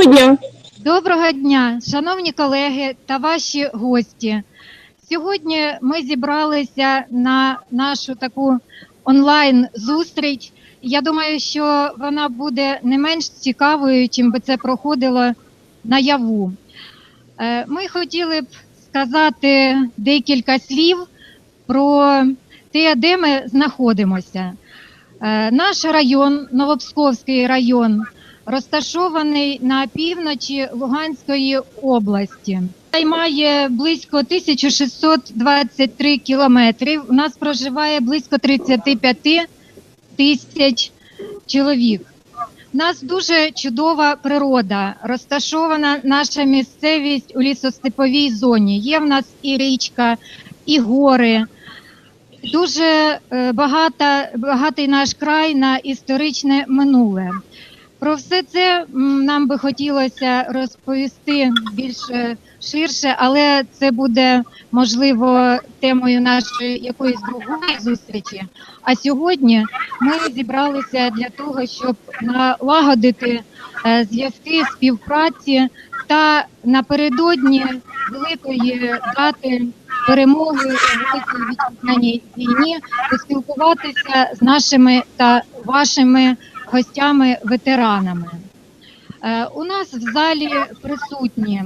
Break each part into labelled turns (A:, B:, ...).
A: Доброго дня.
B: Доброго дня, шановні колеги та ваші гості. Сьогодні ми зібралися на нашу таку онлайн зустріч. Я думаю, що вона буде не менш цікавою, чим би це проходило наяву. Е, Ми хотіли б сказати декілька слів про те, де ми знаходимося. Е, Наш район, Новопсковський район, розташований на півночі Луганської області. Займає близько 1623 кілометрів. У нас проживає близько 35 тисяч чоловік. У нас дуже чудова природа, розташована наша місцевість у лісостеповій зоні. Є в нас і річка, і гори. Дуже е, багата, багатий наш край на історичне минуле. Про все це нам би хотілося розповісти більш е, ширше, але це буде можливо темою нашої якоїсь другої зустрічі. А сьогодні ми зібралися для того, щоб налагодити е, зв'язки співпраці та напередодні великої дати перемоги великій вітчизняній війні поспілкуватися з нашими та вашими гостями-ветеранами. Е, У нас в залі присутні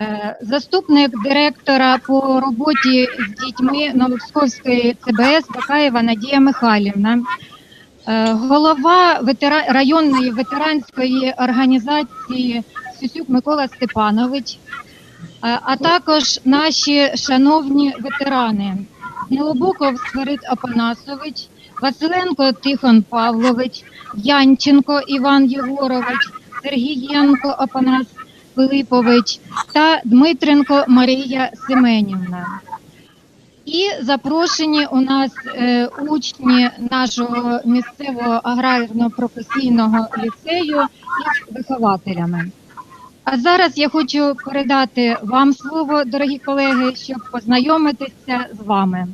B: е, заступник директора по роботі з дітьми Новопсковської ЦБС Бакаєва Надія Михайлівна, е, голова районної ветеранської організації Сюсюк Микола Степанович, а також наші шановні ветерани Гнилобоков Сквирит Апанасович, Василенко Тихон Павлович, Янченко Іван Єгорович, Сергієнко Апанас Пилипович та Дмитренко Марія Семенівна. І запрошені у нас е, учні нашого місцевого аграрно-професійного ліцею із вихователями. А зараз я хочу передати вам слово, дорогі колеги, щоб познайомитися з вами.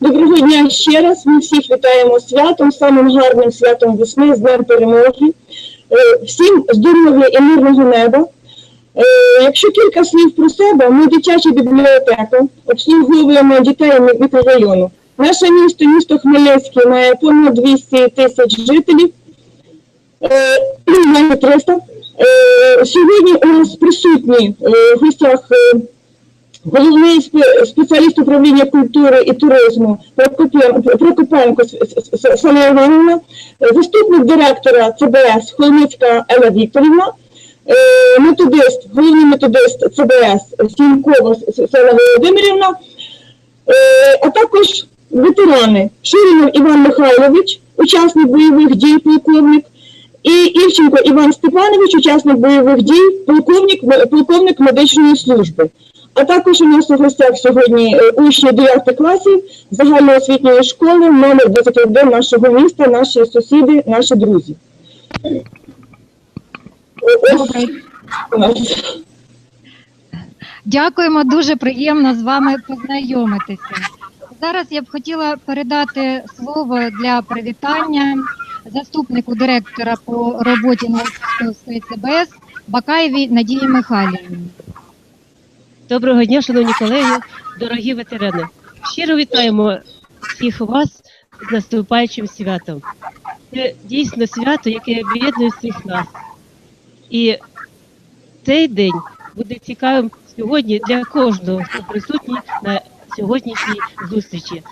A: Доброго дня ще раз. Ми всіх вітаємо святом, самим гарним святом весни, з Днем Перемоги. Е, Всім здоров'я і мирного неба. Е, Якщо кілька слів про себе, ми дитяча бібліотека, обслуговуємо дітей мікрорайону. Наше місто, місто Хмельницький, має понад 200 тисяч жителів, Е, 300. Е, Сьогодні у нас присутні в гостях головний спеціаліст управління культури і туризму Прокопенко Соня Іванівна, е, заступник директора ЦБС Холмицька Елла Вікторівна, е, методист, головний методист ЦБС Сінькова Села Володимирівна, е, а також ветерани Ширинов Іван Михайлович, учасник бойових дій, полковник, і Івченко Іван Степанович, учасник бойових дій, полковник, полковник медичної служби. А також у нас у гостях сьогодні е, учні 9 класів загальноосвітньої школи номер 21 нашого міста, наші сусіди, наші друзі.
B: Дякуємо, дуже приємно з вами познайомитися. Зараз я б хотіла передати слово для привітання заступнику директора по роботі Новопсковської ЦБС Бакаєвій Надії Михайлівні.
C: Доброго дня, шановні колеги, дорогі ветерани. Щиро вітаємо всіх вас з наступаючим святом. Це дійсно свято, яке об'єднує всіх нас. І цей день буде цікавим сьогодні для кожного, хто присутній на сьогоднішній зустрічі.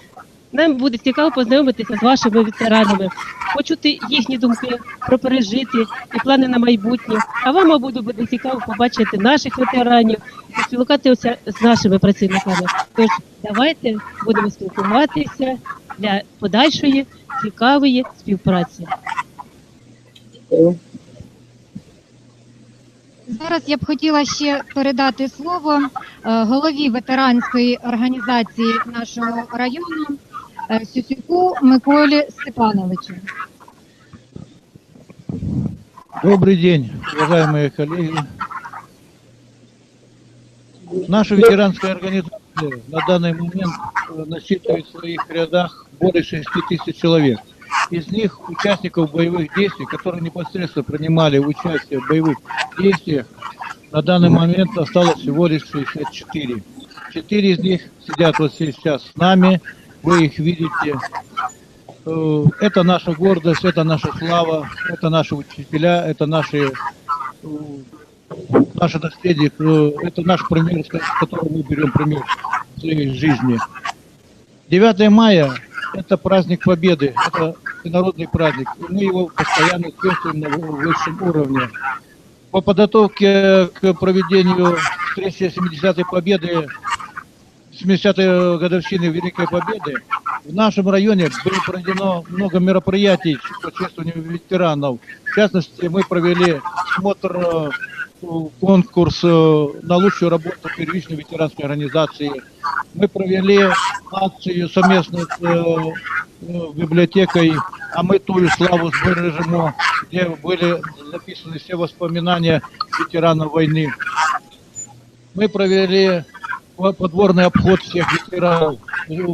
C: Нам буде цікаво познайомитися з вашими ветеранами, почути їхні думки про пережити і плани на майбутнє. А вам, мабуть, буде цікаво побачити наших ветеранів, і спілкуватися з нашими працівниками. Тож давайте будемо спілкуватися для подальшої цікавої співпраці.
B: Зараз я б хотіла ще передати слово е, голові ветеранської організації нашого району е, Сюсюку Миколі Степановичу.
D: Добрый день, уважаемые коллеги. Наша ветеранская организация на данный момент э, насчитывает в своих рядах более 6 тысяч человек. из них участников боевых действий, которые непосредственно принимали участие в боевых действиях, на данный момент осталось всего лишь 64. Четыре из них сидят вот сейчас с нами, вы их видите. Э, Это наша гордость, это наша слава, это наши учителя, это наши э, наше наследие, э, это наш пример, с которого мы берем пример в своей жизни. 9 мая – это праздник Победы, это народный праздник, и мы его постоянно чувствуем на высшем уровне. По подготовке к проведению встречи 70-й Победы, 70-й годовщины Великой Победы, в нашем районе было проведено много мероприятий по чествованию ветеранов. В частности, мы провели смотр э, конкурс э, на лучшую работу первичной ветеранской организации. Мы провели акцию совместно с э, библиотекой «А мы тую славу сбережемо», где были записаны все воспоминания ветеранов войны. Мы провели подворный обход всех ветеранов,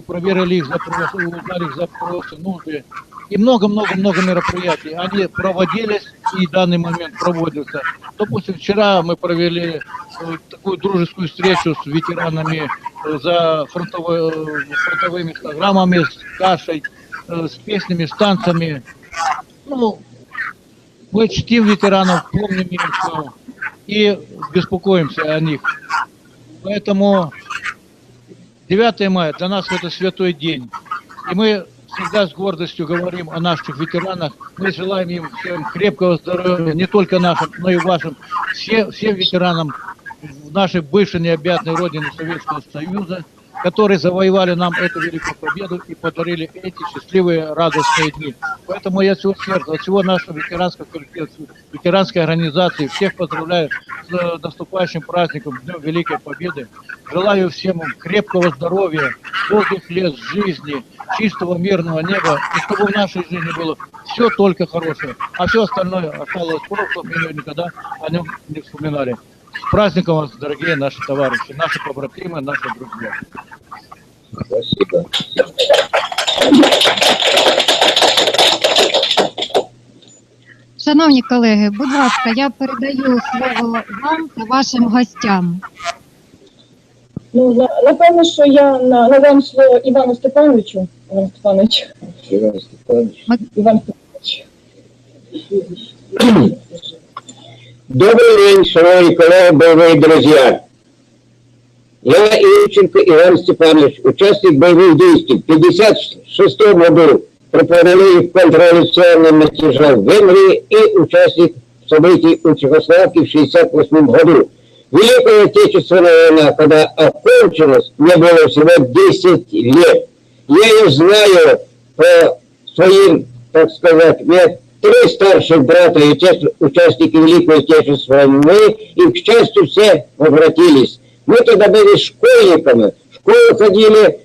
D: проверили их запросы, узнали их запросы, нужды. И много-много-много мероприятий. Они проводились и в данный момент проводятся. Допустим, вчера мы провели э, такую дружескую встречу с ветеранами э, за фронтовой- э, фронтовыми программами, с кашей, с песнями, с танцами. Ну, мы чтим ветеранов, помним их и беспокоимся о них. Поэтому 9 мая для нас это святой день. И мы всегда с гордостью говорим о наших ветеранах. Мы желаем им всем крепкого здоровья, не только нашим, но и вашим, все, всем ветеранам нашей бывшей необъятной родине Советского Союза, которые завоевали нам эту великую победу и подарили эти счастливые, радостные дни. Поэтому я всего сердца, от всего нашего ветеранского коллектива, ветеранской организации, всех поздравляю с э, наступающим праздником, Днем Великой Победы. Желаю всем крепкого здоровья, долгих лет жизни, чистого мирного неба, и чтобы в нашей жизни было все только хорошее, а все остальное осталось в прошлом, и никогда о нем не вспоминали. Праздником вас, дорогие наши товарищи, наши побратимы, наши друзья.
E: Спасибо.
B: Шановні колеги, будь ласка, я передаю слово вам та вашим гостям.
F: Ну, на- напевно, що я на- надам слово Івану Степановичу. Іван Степанович.
E: Иван Степанович.
F: Іван Степанович.
E: Добрый день, шановні колеги, боевые друзья. Я Ильченко Иван Степанович, участник боевых действий. В 1956 году прорыве в контрреволюционном мятежах в Венгрии и участник событий у Чехословакии в 1968 году. Великая Отечественная война, когда окончилась, мне было всего 10 лет. Я ее знаю по своим, так сказать, меня три старших брата, и участники Великой Отечественной войны, и, к счастью, все возвратились. Мы тогда были школьниками, в школу ходили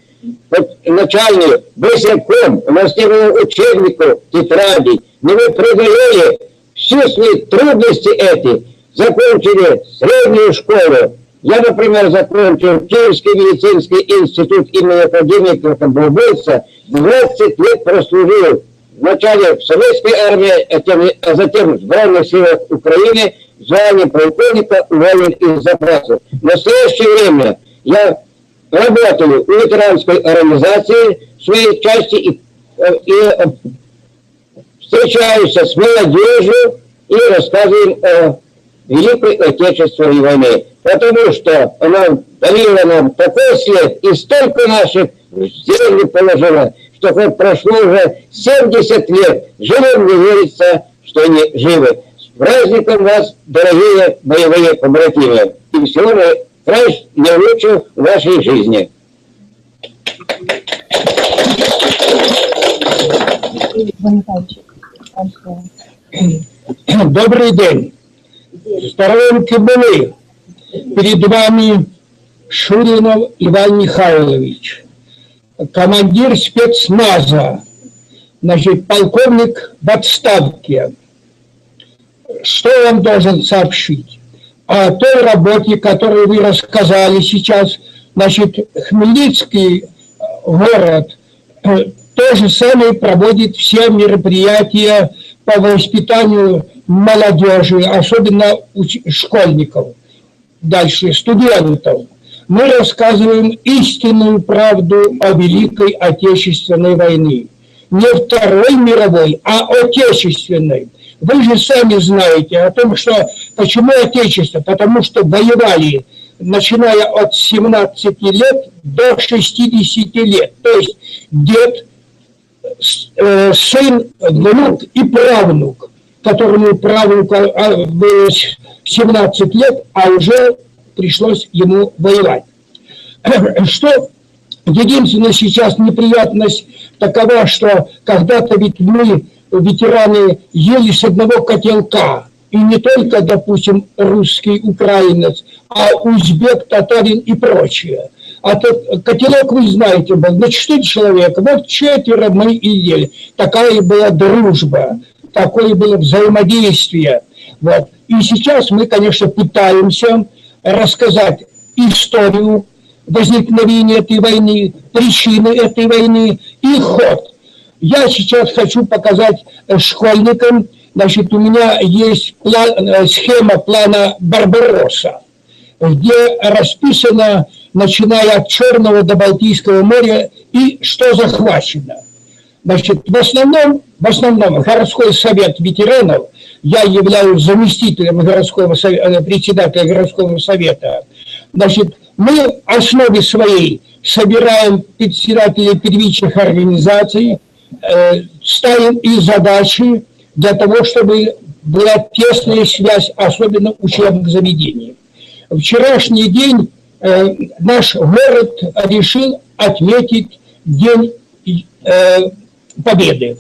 E: вот, начальник, быстряком, у нас не было учебников, тетрадей, но мы преодолели все свои трудности эти, закончили среднюю школу. Я, например, закончил Киевский медицинский институт имени академика Бобыльца, 20 лет прослужил вначале в советской армии, а, а затем в Збройных силах Украины, звание полковника уволен из запаса. В настоящее время я работаю у ветеранской организации в своей части и, э, и э, встречаюсь с молодежью и рассказываем о Великой Отечественной войне. Потому что она дарила нам такой след и столько наших в землю положила, что прошло уже 70 лет, живым не верится, что они живы. С праздником вас, дорогие боевые побратимы! И всего наилучшего в вашей жизни!
G: Добрый день. Сторонки были. Перед вами Шуринов Иван Михайлович, командир спецназа, значит, полковник в отставке. Что вам должен сообщить? О той работе, которую вы рассказали сейчас, значит, Хмельницкий э, город, э, то же самое проводит все мероприятия по воспитанию молодежи, особенно школьников, дальше студентов. Мы рассказываем истинную правду о Великой Отечественной войне. Не Второй мировой, а Отечественной. Вы же сами знаете о том, что почему Отечество? Потому что воевали, начиная от 17 лет до 60 лет. То есть дед, э, сын, внук и правнук, которому правнуку а, было с- 17 лет, а уже пришлось ему воевать. Что единственная сейчас неприятность такова, что когда-то ведь мы, ветераны, ели с одного котелка. И не только, допустим, русский украинец, а узбек, татарин и прочее. А тот котелок, вы знаете, был на четыре человека, вот четверо мы и ели. Такая была дружба, такое было взаимодействие. Вот. И сейчас мы, конечно, пытаемся рассказать историю возникновения этой войны, причины этой войны и ход. Я сейчас хочу показать э, школьникам, значит, у меня есть пла- э, схема плана Барбаросса, где расписано, начиная от Черного до Балтийского моря, и что захвачено. Значит, в основном, в основном городской совет ветеранов, я являюсь заместителем городского э, председателя городского совета, значит, мы в основе своей собираем председателей первичных организаций, э, ставим и задачи для того, чтобы была тесная связь, особенно учебных заведений. Вчерашний день э, наш город решил отметить День Победы.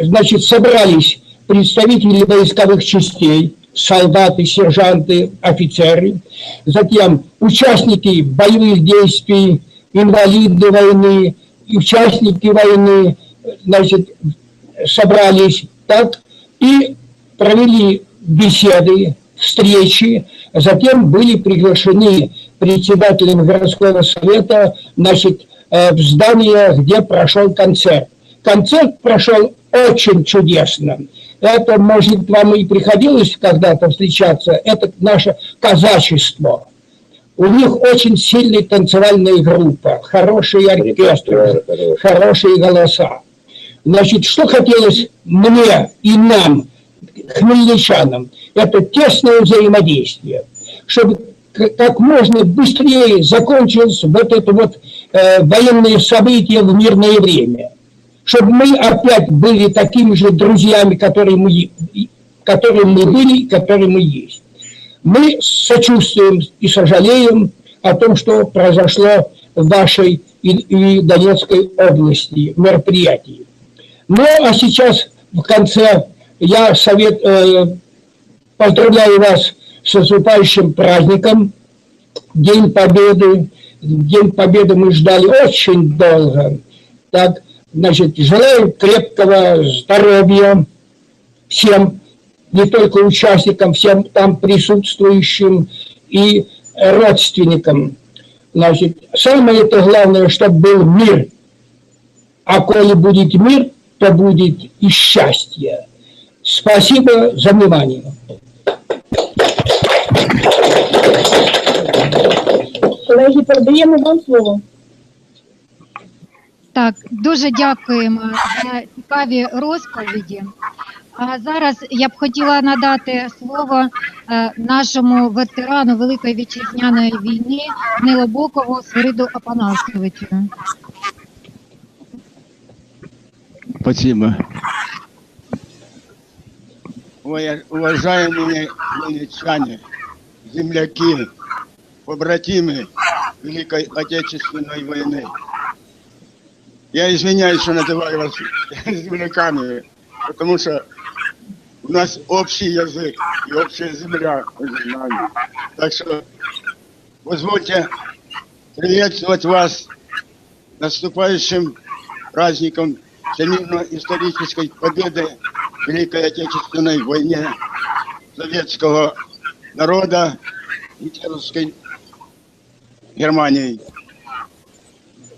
G: Значит, собрались представители войсковых частей, солдаты, сержанты, офицеры, затем участники боевых действий, инвалиды войны, участники войны, значит, собрались так и провели беседы, встречи, затем были приглашены председателем городского совета, значит, э, в здание, где прошел концерт. Концерт прошел очень чудесно. Это, может, вам и приходилось когда-то встречаться, это наше казачество. У них очень сильная танцевальная группа, хороший оркестр, хорошие голоса. Значит, что хотелось мне и нам, хмельничанам, это тесное взаимодействие, чтобы как можно быстрее закончилось вот это вот э, военные события в мирное время, чтобы мы опять были такими же друзьями, которые мы, которые мы были, которые мы есть. Мы сочувствуем и сожалеем о том, что произошло в вашей и, и Донецкой области мероприятии. Ну, а сейчас в конце я совет, э, поздравляю вас с наступающим праздником, День Победы. День Победы мы ждали очень долго. Так, значит, желаю крепкого здоровья всем, не только участникам, всем там присутствующим и родственникам. Значит, самое это главное, чтобы был мир. А коли будет мир, то будет и счастье. Спасибо за внимание.
F: Колеги, передаємо вам слово.
B: Так, дуже дякуємо за цікаві розповіді. А зараз я б хотіла надати слово е, нашому ветерану Великої вітчизняної війни Гнилобокову Свириду Апанасовичу.
H: Спасибо. Ой, Уважаемые хмельничане, земляки, побратимы Великой Отечественной войны. Я извиняюсь, что называю вас земляками, потому что у нас общий язык и общая земля. Так что позвольте приветствовать вас наступающим праздником Всемирно-исторической победы в Великой Отечественной войне советского народа гитлеровской Германии.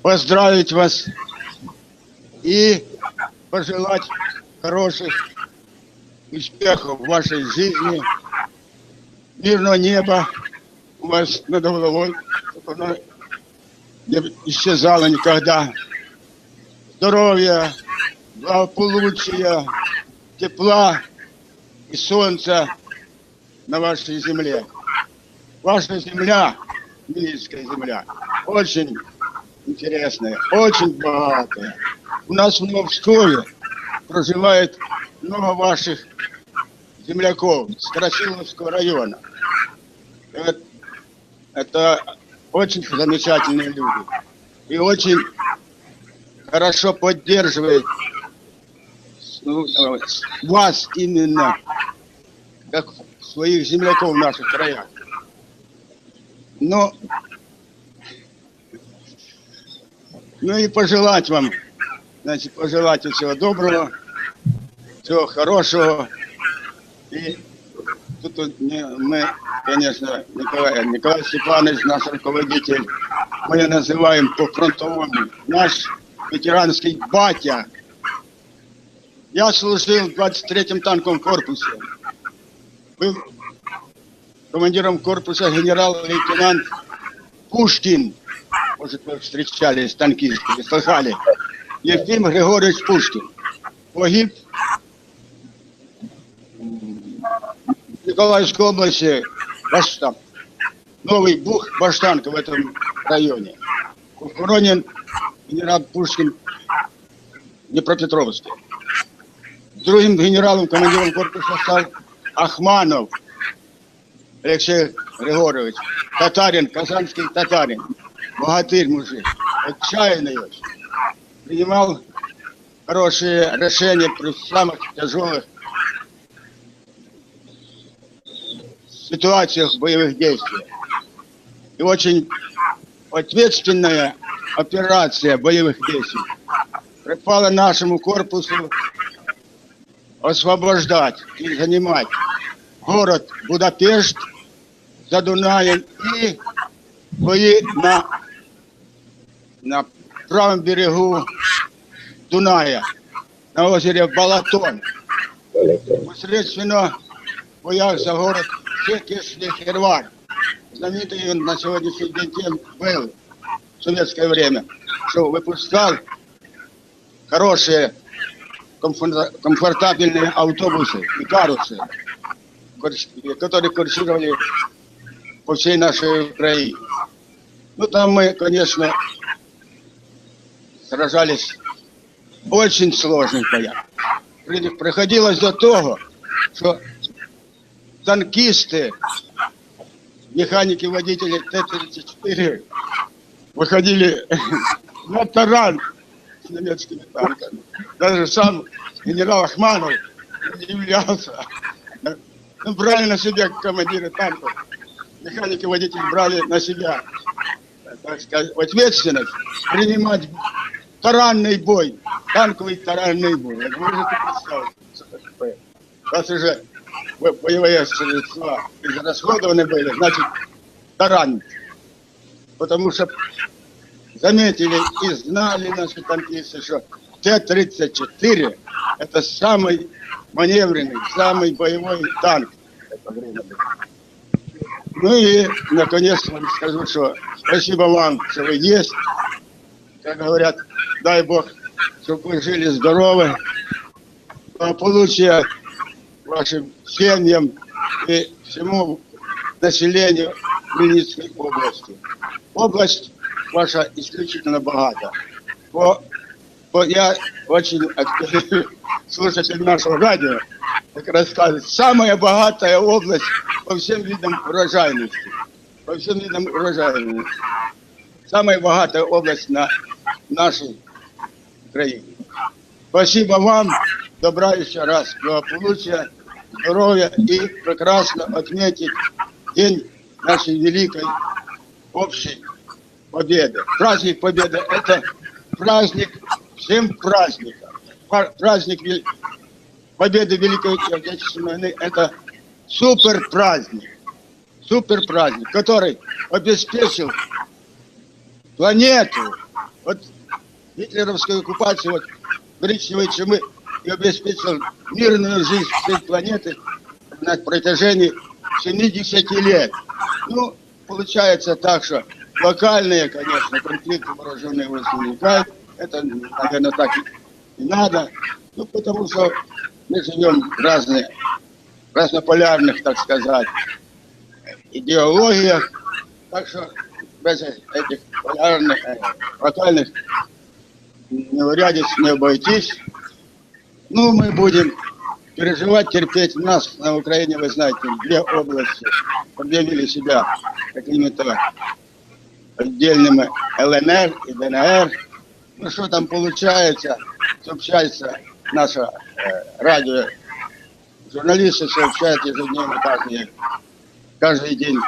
H: Поздравить вас и пожелать хороших успехов в вашей жизни, мирного неба у вас над головой, чтобы оно не исчезало никогда. Здоровья, благополучия, тепла и солнца на вашей земле. Ваша земля, Минская земля, очень интересная, очень богатая. У нас в Новскове проживает много ваших земляков с Красиловского района. Это, это очень замечательные люди. И очень хорошо поддерживает ну, вас именно, как своих земляков в наших краях. Но, ну и пожелать вам, значит, пожелать всего доброго, всего хорошего. И тут мы, конечно, Николай, Николай Степанович, наш руководитель, мы его называем по фронтовому, наш ветеранский батя. Я служил в 23-м танковом корпусе. Был командиром корпуса генерал-лейтенант Пушкин. Может, вы встречались, танкисты, слыхали. Ефим Григорьевич Пушкин. Погиб в Николаевской области, Баштан. Новый Бух, Баштанка в этом районе. Похоронен генерал Пушкин в Днепропетровске. Другим генералом, командиром корпуса стал Ахманов Алексей Григорьевич. Татарин, казанский татарин. Богатырь мужик. Отчаянный очень. Принимал хорошие решения при самых тяжелых ситуациях боевых действий. И очень ответственная операция боевых действий припала нашему корпусу освобождать и занимать город Будапешт за Дунаем и бои на, на правом берегу Дуная, на озере Балатон. Посредственно в боях за город Секиш-Лехервар. Знаменитый он на сегодняшний день тем был в советское время, что выпускал хорошие комфор- комфортабельные автобусы и карусы, курс- которые курсировали по всей нашей Украине. Ну, там мы, конечно, сражались в очень сложных боях. При- Приходилось до того, что танкисты, механики, водители Т-34 выходили на таран с немецкими танками. Даже сам генерал Ахманов удивлялся. Ну, брали на себя командиры танков. Механики, водители брали на себя, так сказать, ответственность принимать таранный бой, танковый таранный бой. Можете представить, что это такое? Раз уже бо- боевые средства израсходованы были, значит, таран. Потому что заметили и знали наши танкисты, что Т-34 это самый маневренный, самый боевой танк это время был. Ну и, наконец, вам скажу, что спасибо вам, что вы есть. Как говорят, дай Бог, чтобы вы жили здоровы, благополучия вашим семьям и всему населению Хмельницкой области. Область ваша исключительно богата. По, по- я очень слушатель нашего радио, так рассказывает, самая богатая область по всем видам урожайности. По всем видам урожайности. Самая богатая область на нашей Украине. Спасибо вам, добра еще раз, благополучия, здоровья и прекрасно отметить день нашей великой общей победы. Праздник Победы – это праздник всем праздникам. Пра- Праздник Победы Великой Отечественной войны – это супер праздник. Супер праздник, который обеспечил планету от гитлеровской оккупации, вот коричневой чумы и обеспечил мирную жизнь всей планеты на протяжении 70 лет. Ну, получается так, что локальные, конечно, конфликты вооруженные возникают. Это, наверное, так и надо. Ну, потому что мы живем в разные, разнополярных, так сказать, идеологиях. Так что без этих полярных, э, локальных неурядиц не обойтись. Ну, мы будем переживать, терпеть. У нас на Украине, вы знаете, две области объявили себя какими-то отдельными ЛНР и ДНР. Ну, что там получается, сообщается наша э, радио, журналисты сообщают ежедневно, каждый, каждый день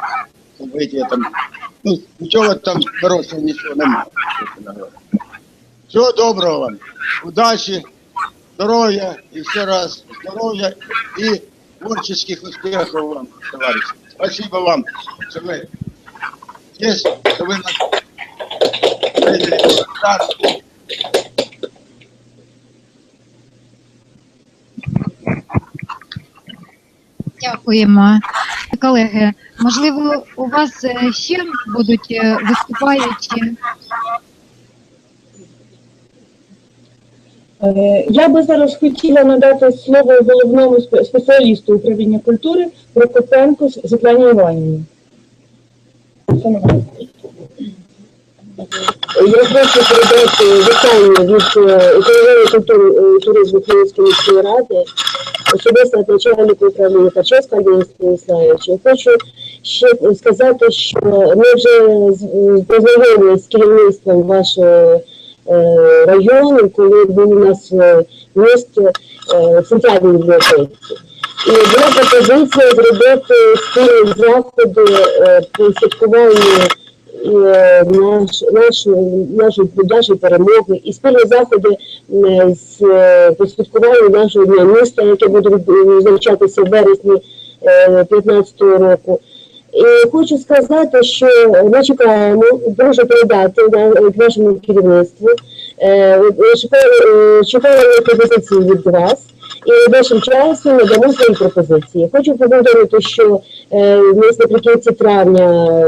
H: события там. Ну, Нічого там хорошого, нічого немає. Всього доброго вам, удачі, здоров'я і ще раз здоров'я і творчих успіхів вам, товариші. Спасибо вам, що ви є, що ви нас прийняли.
B: Дякуємо. Колеги, можливо, у вас е, ще будуть е, виступаючі?
F: Е, Я би зараз хотіла надати слово головному спеціалісту управління культури Прокопенко Світлані Іванівні. Я хочу передати вітання від управління культури туризму Київської міської ради, особисто від начальника управління Пачевського Андрія Станіславовича. Хочу ще сказати, що ми вже познайомилися з керівництвом вашого е, району, коли був у нас е, міст е, центральної бібліотеки. І була пропозиція зробити спільні заходи по святкуванню е, наш, нашої, нашої, нашої перемоги і спільні заходи е, з е, по святкуванню нашого дня міста, яке буде від- відзначатися в вересні 2015 року. І хочу сказати, що ми чекаємо, дуже передати на- нашому керівництву. Чекаємо пропозиції від вас. І нашим часом надамо свої пропозиції. Хочу повідомити, що е, нас наприкінці травня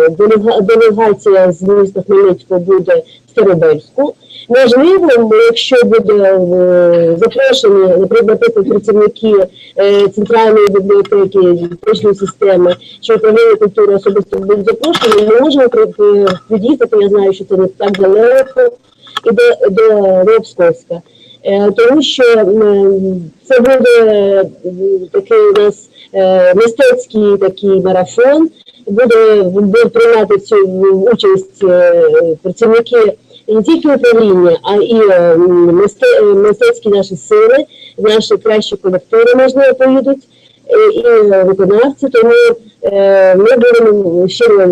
F: делегація з міста Хмельницького буде в Старобельську. Можливо, якщо буде е, запрошені, наприклад, працівники е, центральної бібліотеки, точної системи чи управління культури особисто будуть запрошені, ми можемо при- Я знаю, що це не так далеко і до, до. Е, Тому що це буде такий у нас е, мистецький такий марафон. Буде, буде приймати цю участь е, працівники не тільки управління, а і мисте- мистецькі наші сили, наші кращі колективи, можливо, поїдуть, і виконавці. Тому ми будемо щиро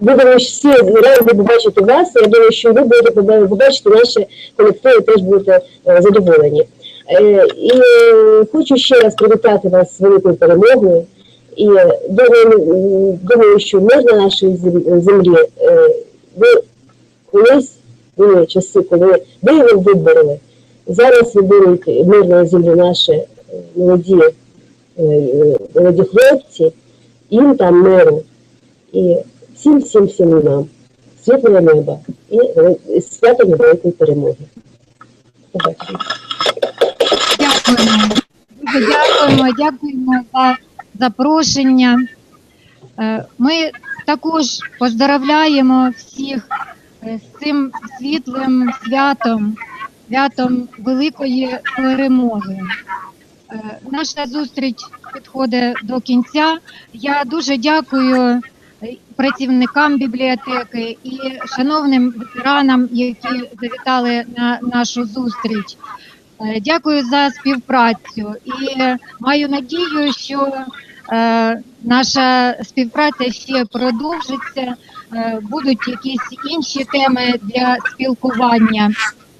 F: будемо всі раді побачити вас. Я думаю, що ви будете поба- побачити наші колективи, теж будете е, задоволені. Е, І е, хочу ще раз привітати вас з великою перемогою. І думаю, думаю, що ми на нашій зем- землі ви колись були часи, коли ви вибороли. Зараз виборюють мир на землі наші молоді, молоді хлопці, їм там миру. І всім, всім, всім нам світлого неба і е, свято великої перемоги. Побачимо.
B: Дякуємо. Дякуємо, дякуємо за запрошення. Е, Ми також поздравляємо всіх е, з цим світлим святом, святом великої перемоги. Наша зустріч підходить до кінця. Я дуже дякую працівникам бібліотеки і шановним ветеранам, які завітали на нашу зустріч. Е, Дякую за співпрацю і маю надію, що е, наша співпраця ще продовжиться. Е, будуть якісь інші теми для спілкування.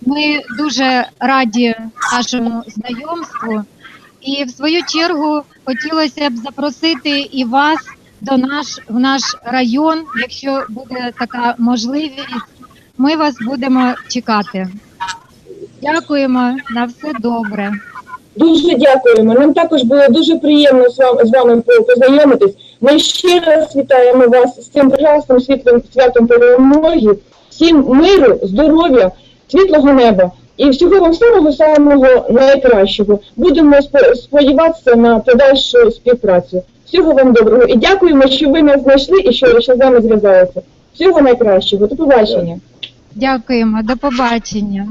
B: Ми дуже раді нашому знайомству, і в свою чергу хотілося б запросити і вас до наш в наш район, якщо буде така можливість. Ми вас будемо чекати. Дякуємо на все добре.
A: Дуже дякуємо. Нам також було дуже приємно з вами, з вами познайомитись. Ми ще раз вітаємо вас з цим прекрасним світлим святом перемоги. Всім миру, здоров'я, світлого неба і всього вам самого самого найкращого. Будемо спо- сподіватися на подальшу співпрацю. Всього вам доброго і дякуємо, що ви нас знайшли і що, ще з нами зв'язалися. Всього найкращого. До побачення.
B: Дякуємо, до побачення.